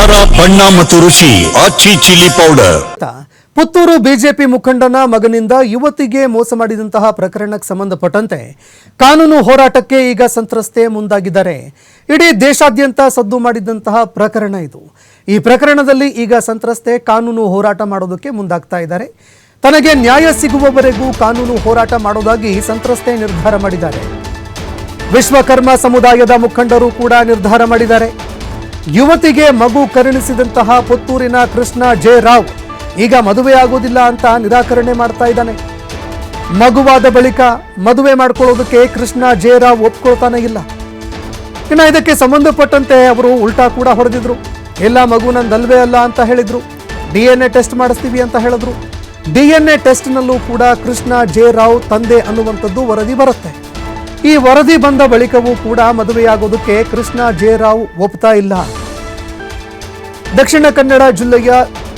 ಖಾರ, ಬಣ್ಣ ಮತ್ತು ರುಚಿ, Aachi chilli powder. Puttur BJP ಮುಖಂಡನ ಮಗನಿಂದ ಯುವತಿಗೆ ಮೋಸ ಮಾಡಿದಂತಹ ಪ್ರಕರಣಕ್ಕೆ ಸಂಬಂಧಪಟ್ಟಂತೆ ಕಾನೂನು ಹೋರಾಟಕ್ಕೆ ಈಗ ಸಂತ್ರಸ್ತೆ ಮುಂದಾಗಿದ್ದಾರೆ. ಇಡೀ ದೇಶಾದ್ಯಂತ ಸದ್ದು ಮಾಡಿದಂತಹ ಪ್ರಕರಣ ಇದು. ಈ ಪ್ರಕರಣದಲ್ಲಿ ಈಗ ಸಂತ್ರಸ್ತೆ ಕಾನೂನು ಹೋರಾಟ ಮಾಡೋದಕ್ಕೆ ಮುಂದಾಗ್ತಾ ಇದ್ದಾರೆ. ತನಗೆ ನ್ಯಾಯ ಸಿಗುವವರೆಗೂ ಕಾನೂನು ಹೋರಾಟ ಮಾಡೋದಾಗಿ ಸಂತ್ರಸ್ತೆ ನಿರ್ಧಾರ ಮಾಡಿದ್ದಾರೆ. ವಿಶ್ವಕರ್ಮ ಸಮುದಾಯದ ಮುಖಂಡರು ಕೂಡ ನಿರ್ಧಾರ ಮಾಡಿದ್ದಾರೆ. ಯುವತಿಗೆ ಮಗು ಕರುಣಿಸಿದಂತಹ ಪುತ್ತೂರಿನ ಕೃಷ್ಣ ಜೆ ರಾವ್. ಈಗ ಮದುವೆ ಆಗೋದಿಲ್ಲ ಅಂತ ನಿರಾಕರಣೆ ಮಾಡ್ತಾ ಇದ್ದಾನೆ. ಮಗುವಾದ ಬಳಿಕ ಮದುವೆ ಮಾಡ್ಕೊಳ್ಳೋದಕ್ಕೆ ಕೃಷ್ಣ ಜೆ ರಾವ್ ಒಪ್ಕೊಳ್ತಾನೆ ಇಲ್ಲ. ಇನ್ನು ಇದಕ್ಕೆ ಸಂಬಂಧಪಟ್ಟಂತೆ ಅವರು ಉಲ್ಟಾ ಕೂಡ ಹೊಡೆದಿದ್ರು. ಎಲ್ಲ ಮಗು ನಂದಲ್ವೇ ಅಲ್ಲ ಅಂತ ಹೇಳಿದ್ರು. ಡಿ ಎನ್ ಎ ಟೆಸ್ಟ್ ಮಾಡಿಸ್ತೀವಿ ಅಂತ ಹೇಳಿದ್ರು. ಡಿ ಎನ್ ಎ ಟೆಸ್ಟ್ನಲ್ಲೂ ಕೂಡ ಕೃಷ್ಣ ಜೆ ರಾವ್ ತಂದೆ ಅನ್ನುವಂಥದ್ದು ವರದಿ ಬರುತ್ತೆ. ಈ ವರದಿ ಬಂದ ಬಳಿಕವೂ ಕೂಡ ಮದುವೆಯಾಗೋದಕ್ಕೆ ಕೃಷ್ಣ ಜೆ ರಾವ್ ಒಪ್ತಾ ಇಲ್ಲ. ದಕ್ಷಿಣ ಕನ್ನಡ ಜಿಲ್ಲೆಯ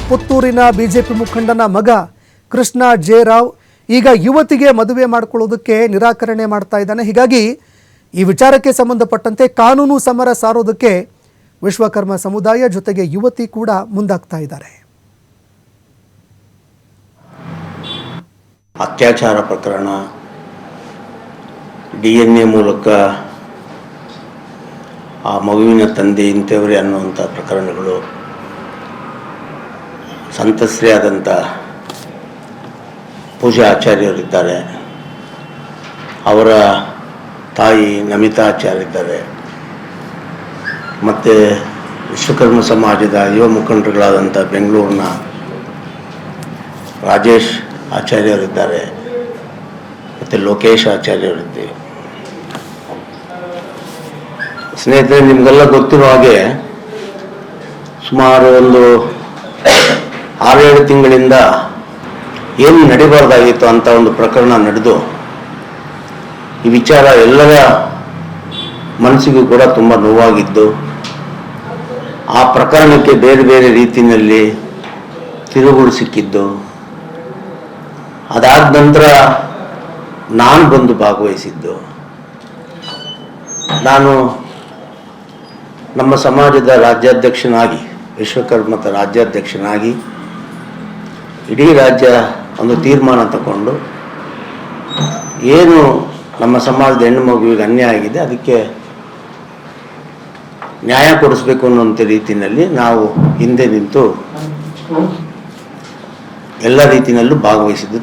ಪುತ್ತೂರಿನ ಬಿಜೆಪಿ ಮುಖಂಡನ ಮಗ ಕೃಷ್ಣ ಜೆ ರಾವ್ ಈಗ ಯುವತಿಗೆ ಮದುವೆ ಮಾಡಿಕೊಳ್ಳೋದಕ್ಕೆ ನಿರಾಕರಣೆ ಮಾಡ್ತಾ ಇದ್ದಾನೆ. ಹೀಗಾಗಿ ಈ ವಿಚಾರಕ್ಕೆ ಸಂಬಂಧಪಟ್ಟಂತೆ ಕಾನೂನು ಸಮರ ಸಾರೋದಕ್ಕೆ ವಿಶ್ವಕರ್ಮ ಸಮುದಾಯ ಜೊತೆಗೆ ಯುವತಿ ಕೂಡ ಮುಂದಾಗ್ತಾ ಇದ್ದಾರೆ. ಅತ್ಯಾಚಾರ ಪ್ರಕರಣ ಡಿ ಎನ್ ಎ ಮೂಲಕ ಆ ಮಗುವಿನ ತಂದೆ, ಇಂಥವರೇ ಅನ್ನುವಂಥ ಪ್ರಕರಣಗಳು ಸಂತಸ್ರೇ ಆದಂಥ ಪೂಜಾ ಆಚಾರ್ಯರಿದ್ದಾರೆ. ಅವರ ತಾಯಿ ನಮಿತಾ ಆಚಾರ್ಯ ಇದ್ದಾರೆ ಮತ್ತು ವಿಶ್ವಕರ್ಮ ಸಮಾಜದ ಯುವ ಮುಖಂಡರುಗಳಾದಂಥ ಬೆಂಗಳೂರಿನ ರಾಜೇಶ್ ಆಚಾರ್ಯರಿದ್ದಾರೆ. ಮತ್ತು ಲೋಕೇಶ್ ಆಚಾರ್ಯರಿದ್ದೀವಿ. ಸ್ನೇಹಿತರೆ, ನಿಮಗೆಲ್ಲ ಗೊತ್ತಿರೋ ಹಾಗೆ ಸುಮಾರು ಒಂದು ಆರೇಳು ತಿಂಗಳಿಂದ ಏನು ನಡಿಬಾರ್ದಾಗಿತ್ತು ಅಂತ ಒಂದು ಪ್ರಕರಣ ನಡೆದು, ಈ ವಿಚಾರ ಎಲ್ಲರ ಮನಸ್ಸಿಗೂ ಕೂಡ ತುಂಬ ನೋವಾಗಿದ್ದು, ಆ ಪ್ರಕರಣಕ್ಕೆ ಬೇರೆ ಬೇರೆ ರೀತಿಯಲ್ಲಿ ತಿರುಗುಳು ಸಿಕ್ಕಿದ್ದು. ಅದಾದ ನಂತರ ನಾನು ಬಂದು ಭಾಗವಹಿಸಿದ್ದು. ನಾನು ನಮ್ಮ ಸಮಾಜದ ರಾಜ್ಯಾಧ್ಯಕ್ಷನಾಗಿ ವಿಶ್ವಕರ್ಮದ ರಾಜ್ಯಾಧ್ಯಕ್ಷನಾಗಿ ಇಡೀ ರಾಜ್ಯ ಒಂದು ತೀರ್ಮಾನ ತಗೊಂಡು ಏನು ನಮ್ಮ ಸಮಾಜದ ಹೆಣ್ಣು ಮಗುವಿಗೆ ಅನ್ಯಾಯ ಆಗಿದೆ, ಅದಕ್ಕೆ ನ್ಯಾಯ ಕೊಡಿಸ್ಬೇಕು ಅನ್ನುವಂಥ ರೀತಿಯಲ್ಲಿ ನಾವು ಹಿಂದೆ ನಿಂತು ಎಲ್ಲ ರೀತಿಯಲ್ಲೂ ಭಾಗವಹಿಸಿದ್ದು.